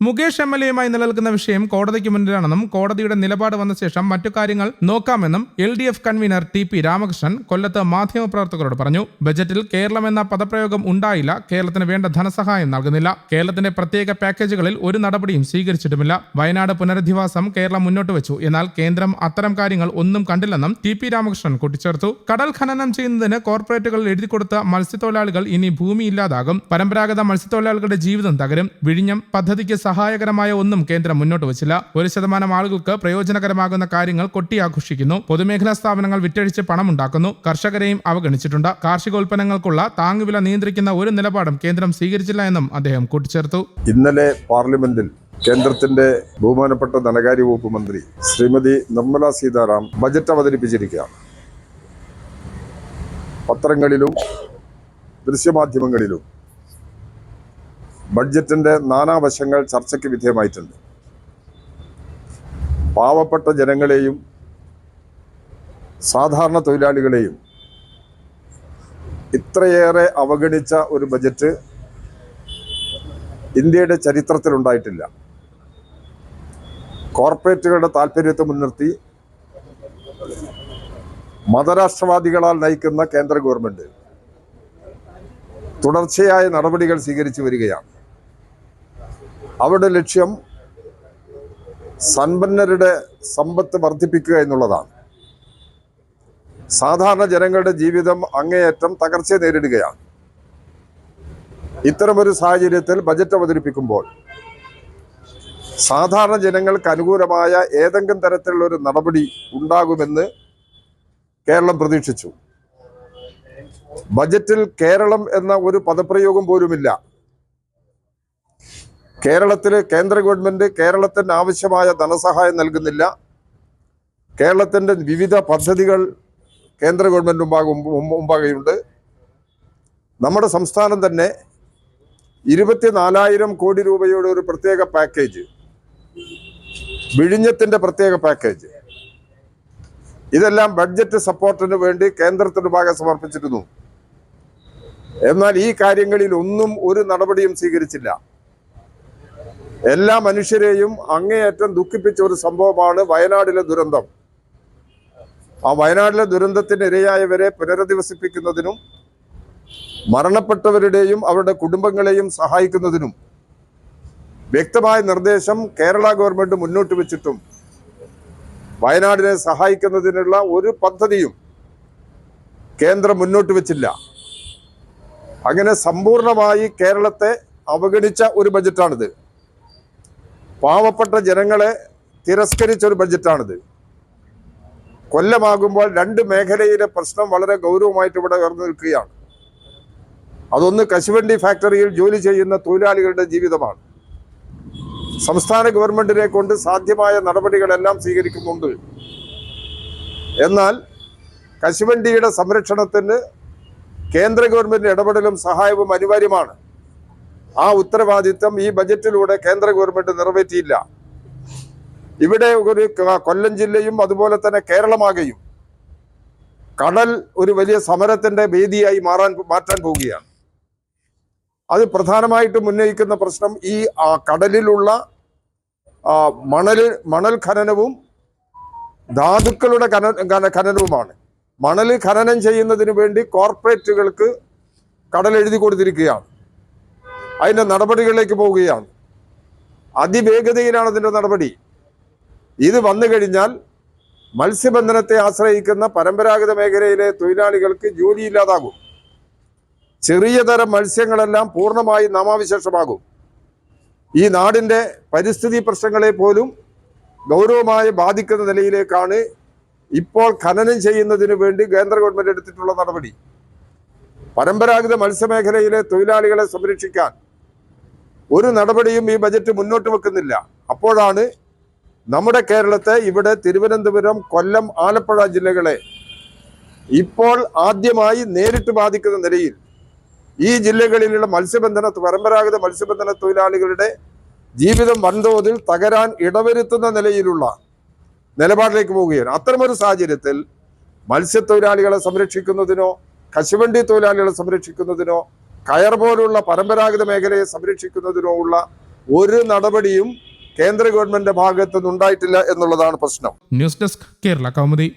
Mukesh M L എയുമായി നിലനിൽക്കുന്ന വിഷയം കോടതിക്ക് മുന്നിലാണെന്നും കോടതിയുടെ നിലപാട് വന്ന ശേഷം മറ്റു കാര്യങ്ങൾ നോക്കാമെന്നും L D F convener T P Ramakrishnan കൊല്ലത്ത് മാധ്യമപ്രവർത്തകരോട് പറഞ്ഞു. ബജറ്റിൽ കേരളം എന്ന പദപ്രയോഗം ഉണ്ടായില്ല. കേരളത്തിന് വേണ്ട ധനസഹായം നൽകുന്നില്ല. കേരളത്തിന്റെ പ്രത്യേക പാക്കേജുകളിൽ ഒരു നടപടിയും സ്വീകരിച്ചിട്ടുമില്ല. വയനാട് പുനരധിവാസം കേരളം മുന്നോട്ട് വെച്ചു. എന്നാൽ കേന്ദ്രം അത്തരം കാര്യങ്ങൾ ഒന്നും കണ്ടില്ലെന്നും ടി പി രാമകൃഷ്ണൻ കൂട്ടിച്ചേർത്തു. കടൽ ഖനനം ചെയ്യുന്നതിന് കോർപ്പറേറ്റുകൾ എഴുതി കൊടുത്ത മത്സ്യത്തൊഴിലാളികൾ ഇനി ഭൂമി ഇല്ലാതാകും പരമ്പരാഗത മത്സ്യത്തൊഴിലാളികളുടെ ജീവിതം തകരും. വിഴിഞ്ഞം പദ്ധതിക്ക് സഹായകരമായ ഒന്നും കേന്ദ്രം മുന്നോട്ട് വച്ചില്ല. ഒരു ശതമാനം ആളുകൾക്ക് പ്രയോജനകരമാകുന്ന കാര്യങ്ങൾ കൊട്ടിയാഘോഷിക്കുന്നു. പൊതുമേഖലാ സ്ഥാപനങ്ങൾ വിറ്റഴിച്ച് പണമുണ്ടാക്കുന്നു. കർഷകരെയും അവഗണിച്ചിട്ടുണ്ട്. കാർഷികോൽപ്പന്നങ്ങൾക്കുള്ള താങ്ങുവില നിയന്ത്രിക്കുന്ന ഒരു നിലപാടും കേന്ദ്രം സ്വീകരിച്ചില്ല എന്നും അദ്ദേഹം കൂട്ടിച്ചേർത്തു. ഇന്നലെ പാർലമെന്റിൽ കേന്ദ്രത്തിന്റെ ബഹുമാനപ്പെട്ട ധനകാര്യ വകുപ്പ് മന്ത്രി ശ്രീമതി നിർമ്മല സീതാറാം ബജറ്റ് അവതരിപ്പിച്ചിരിക്കുകയാണ്. പത്രങ്ങളിലും ദൃശ്യമാധ്യമങ്ങളിലും ബഡ്ജറ്റിന്റെ നാനാവശങ്ങൾ ചർച്ചയ്ക്ക് വിധേയമായിട്ടുണ്ട്. പാവപ്പെട്ട ജനങ്ങളെയും സാധാരണ തൊഴിലാളികളെയും ഇത്രയേറെ അവഗണിച്ച ഒരു ബജറ്റ് ഇന്ത്യയുടെ ചരിത്രത്തിലുണ്ടായിട്ടില്ല കോർപ്പറേറ്റുകളുടെ താല്പര്യത്തെ മുൻനിർത്തി മതരാഷ്ട്രവാദികളാൽ നയിക്കുന്ന കേന്ദ്ര ഗവൺമെന്റ് തുടർച്ചയായ നടപടികൾ സ്വീകരിച്ചു വരികയാണ്. അവരുടെ ലക്ഷ്യം സമ്പന്നരുടെ സമ്പത്ത് വർദ്ധിപ്പിക്കുക എന്നുള്ളതാണ്. സാധാരണ ജനങ്ങളുടെ ജീവിതം അങ്ങേയറ്റം തകർച്ചയെ നേരിടുകയാണ്. ഇത്തരമൊരു സാഹചര്യത്തിൽ ബജറ്റ് അവതരിപ്പിക്കുമ്പോൾ സാധാരണ ജനങ്ങൾക്ക് അനുകൂലമായ ഏതെങ്കിലും തരത്തിലുള്ള ഒരു നടപടി ഉണ്ടാകുമെന്ന് കേരളം പ്രതീക്ഷിച്ചു. ബജറ്റിൽ കേരളം എന്ന ഒരു പദപ്രയോഗം പോലുമില്ല. കേരളത്തിൽ കേന്ദ്ര ഗവൺമെന്റ് കേരളത്തിന് ആവശ്യമായ ധനസഹായം നൽകുന്നില്ല. കേരളത്തിന്റെ വിവിധ പദ്ധതികൾ കേന്ദ്ര ഗവൺമെന്റ് മുമ്പാകെ മുമ്പാകെയുണ്ട്. നമ്മുടെ സംസ്ഥാനം തന്നെ ഇരുപത്തിനാലായിരം കോടി രൂപയുടെ ഒരു പ്രത്യേക പാക്കേജ് വിഴിഞ്ഞത്തിന്റെ പ്രത്യേക പാക്കേജ്. ഇതെല്ലാം ബഡ്ജറ്റ് സപ്പോർട്ടിന് വേണ്ടി കേന്ദ്രത്തിന് ഭാഗം സമർപ്പിച്ചിരുന്നു. എന്നാൽ ഈ കാര്യങ്ങളിൽ ഒന്നും ഒരു നടപടിയും സ്വീകരിച്ചില്ല. എല്ലാ മനുഷ്യരെയും അങ്ങേയറ്റം ദുഃഖിപ്പിച്ച ഒരു സംഭവമാണ് വയനാടിലെ ദുരന്തം. ആ വയനാടിലെ ദുരന്തത്തിന് ഇരയായവരെ പുനരധിവസിപ്പിക്കുന്നതിനും മരണപ്പെട്ടവരുടെയും അവരുടെ കുടുംബങ്ങളെയും സഹായിക്കുന്നതിനും വ്യക്തമായ നിർദ്ദേശം കേരള ഗവൺമെന്റ് മുന്നോട്ട് വെച്ചിട്ടും വയനാടിനെ സഹായിക്കുന്നതിനുള്ള ഒരു പദ്ധതിയും കേന്ദ്രം മുന്നോട്ട് വെച്ചില്ല. അങ്ങനെ സമ്പൂർണമായി കേരളത്തെ അവഗണിച്ച ഒരു ബജറ്റാണിത്. പാവപ്പെട്ട ജനങ്ങളെ തിരസ്കരിച്ച ഒരു ബഡ്ജറ്റാണിത്. കൊല്ലമാകുമ്പോൾ രണ്ട് മേഖലയിലെ പ്രശ്നം വളരെ ഗൗരവമായിട്ട് ഇവിടെ ഉയർന്നു നിൽക്കുകയാണ്. അതൊന്ന് കശുവണ്ടി ഫാക്ടറിയിൽ ജോലി ചെയ്യുന്ന തൊഴിലാളികളുടെ ജീവിതമാണ്. സംസ്ഥാന ഗവൺമെന്റിനെ കൊണ്ട് സാധ്യമായ നടപടികളെല്ലാം സ്വീകരിക്കുന്നുണ്ട്. എന്നാൽ കശുവണ്ടിയുടെ സംരക്ഷണത്തിന് കേന്ദ്ര ഗവൺമെന്റിന്റെ ഇടപെടലും സഹായവും അനിവാര്യമാണ്. ആ ഉത്തരവാദിത്വം ഈ ബജറ്റിലൂടെ കേന്ദ്ര ഗവൺമെന്റ് നിറവേറ്റിയില്ല. ഇവിടെ ഒരു കൊല്ലം ജില്ലയും അതുപോലെ തന്നെ കേരളമാകെയും കടൽ ഒരു വലിയ സമരത്തിന്റെ വേദിയായി മാറാൻ മാറ്റാൻ പോവുകയാണ്. അത് പ്രധാനമായിട്ടും ഉന്നയിക്കുന്ന പ്രശ്നം ഈ കടലിലുള്ള മണൽ മണൽ ഖനനവും ധാതുക്കളുടെ ഖന- ഖനനവുമാണ്. മണൽ ഖനനം ചെയ്യുന്നതിന് വേണ്ടി കോർപ്പറേറ്റുകൾക്ക് കടൽ എഴുതി കൊടുത്തിരിക്കുകയാണ്. അതിന്റെ നടപടികളിലേക്ക് പോവുകയാണ്. അതിവേഗതയിലാണ് അതിന്റെ നടപടി. ഇത് വന്നു കഴിഞ്ഞാൽ മത്സ്യബന്ധനത്തെ ആശ്രയിക്കുന്ന പരമ്പരാഗത മേഖലയിലെ തൊഴിലാളികൾക്ക് ജോലിയില്ലാതാകും. ചെറിയ തരം മത്സ്യങ്ങളെല്ലാം പൂർണമായി നാമാവിശേഷമാകും. ഈ നാടിന്റെ പരിസ്ഥിതി പ്രശ്നങ്ങളെ പോലും ഗൗരവമായി ബാധിക്കുന്ന നിലയിലേക്കാണ് ഇപ്പോൾ ഖനനം ചെയ്യുന്നതിന് വേണ്ടി കേന്ദ്ര ഗവൺമെന്റ് എടുത്തിട്ടുള്ള നടപടി. പരമ്പരാഗത മത്സ്യമേഖലയിലെ തൊഴിലാളികളെ സംരക്ഷിക്കാൻ ഒരു നടപടിയും ഈ ബജറ്റ് മുന്നോട്ട് വെക്കുന്നില്ല. അപ്പോഴാണ് നമ്മുടെ കേരളത്തെ ഇവിടെ തിരുവനന്തപുരം കൊല്ലം ആലപ്പുഴ ജില്ലകളെ ഇപ്പോൾ ആദ്യമായി നേരിട്ട് ബാധിക്കുന്ന നിലയിൽ ഈ ജില്ലകളിലുള്ള മത്സ്യബന്ധന പരമ്പരാഗത മത്സ്യബന്ധന തൊഴിലാളികളുടെ ജീവിതം വൻതോതിൽ തകരാൻ ഇടവരുത്തുന്ന നിലയിലുള്ള നിലപാടിലേക്ക് പോവുകയാണ്. അത്തരമൊരു സാഹചര്യത്തിൽ മത്സ്യത്തൊഴിലാളികളെ സംരക്ഷിക്കുന്നതിനോ കശുവണ്ടി തൊഴിലാളികളെ സംരക്ഷിക്കുന്നതിനോ കയർ പോലുള്ള പരമ്പരാഗത മേഖലയെ സംരക്ഷിക്കുന്നതിനോ ഉള്ള ഒരു നടപടിയും കേന്ദ്ര ഗവൺമെന്റിന്റെ ഭാഗത്തുനിന്നുണ്ടായിട്ടില്ല എന്നുള്ളതാണ് പ്രശ്നം. News desk Kerala Kaumudi.